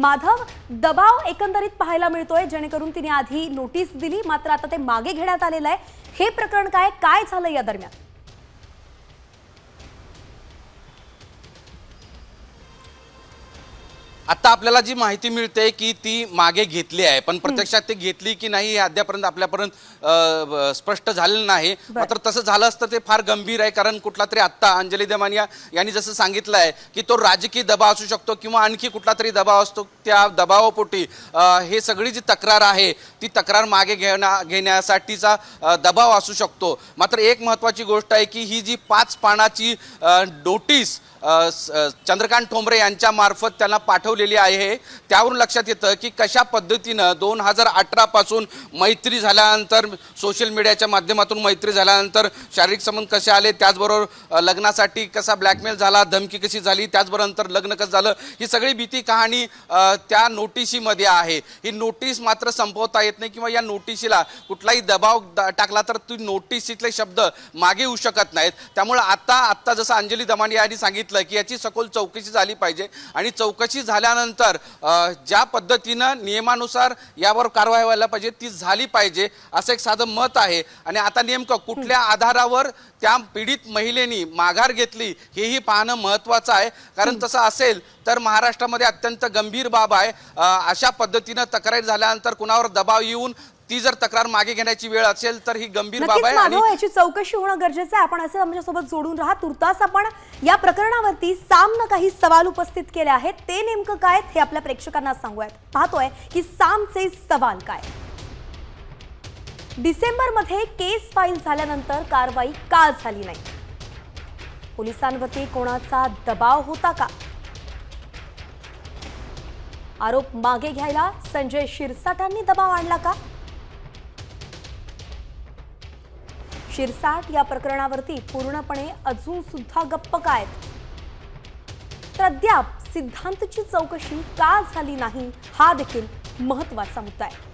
माधव दबाव एकंदरीत पाहायला मिळतोय. जेणेकरून तिने आधी नोटीस दिली मात्र आता ते मागे घेण्यात आलेलं आहे. हे प्रकरण काय? काय झालं या दरम्यान? आता आपल्याला जी माहिती मिळते की ती मागे घेतली आहे पण प्रत्यक्षात ती घेतली की नाही हे अद्यापर्यंत आपल्यापर्यंत अ, स्पष्ट झालेलं नाही. मात्र तसं झालं असतं ते फार गंभीर आहे कारण कुठला तरी आत्ता अंजली दमानिया यांनी जसं सांगितलं आहे की तो राजकीय दबाव असू शकतो किंवा आणखी कुठला तरी दबाव असतो त्या दबावापोटी अ, हे सगळी जी तक्रार आहे ती तक्रार मागे घेण्या घेण्यासाठीचा अ, दबाव असू शकतो. मात्र एक महत्त्वाची गोष्ट आहे की ही जी पाच पानाची अ, नोटीस अ, स- अ, चंद्रकांत ठोंबरे यांच्या मार्फत त्यांना पाठवलेली आहे. त्यावरून लक्षात येतं की कशा पद्धतीनं दोन हजार अठरापासून मैत्री झाल्यानंतर सोशल मीडियाच्या माध्यमातून मैत्री झाल्यानंतर शारीरिक संबंध कसे आले त्याचबरोबर लग्नासाठी कसा ब्लॅकमेल झाला धमकी कशी झाली त्याचबरोबर नंतर लग्न कसं झालं ही सगळी भीती कहाणी त्या नोटिशीमध्ये आहे. ही नोटीस मात्र संपवता येत नाही किंवा या नोटिशीला कुठलाही दबाव टाकला तर ती नोटिशीतले शब्द मागे येऊ शकत नाहीत. त्यामुळे आता आत्ता जसं अंजली दमानी यांनी सांगितलं की याची सखोल चौकशी झाली पाहिजे आणि चौकशी झाल्या अ, ज्या पद्धतीनं नियमानुसार यावर कारवाई व्हायला पाहिजे ती झाली पाहिजे असं एक साधं मत आहे. आणि आता नेमकं कुठल्या आधारावर त्या पीडित महिलेनी माघार घेतली हेही पाहणं महत्त्वाचं आहे. कारण तसं असेल तर महाराष्ट्रामध्ये अत्यंत गंभीर बाब आहे. अशा पद्धतीनं तक्रार झाल्यानंतर कुणावर दबाव येऊन ती जर तक्रार मागे घेण्याची वेळ असेल तर ही गंभीर बाब आहे आणि याची चौकशी होणं गरजेचं आहे. आपण असं आमच्यासोबत जोडून राहा. तुर्तास आपण या प्रकरणावरती सामनं काही सवाल उपस्थित केले आहेत. ते नेमकं काय हे आपल्या प्रेक्षकांना सांगूयात. पाहतोय की सामचे सवाल काय? डिसेंबरमध्ये केस फाईल झाल्यानंतर कारवाई का झाली नाही? पोलिसांवरती कोणाचा दबाव होता का? आरोप मागे घ्यायला संजय शिरसाटांनी दबाव आणला का? शिरसाट या प्रकरणावरती पूर्णपणे अजून सुद्धा गप्प काय? तर अद्याप सिद्धांतची चौकशी का झाली नाही हा देखील महत्त्वाचा मुद्दा आहे.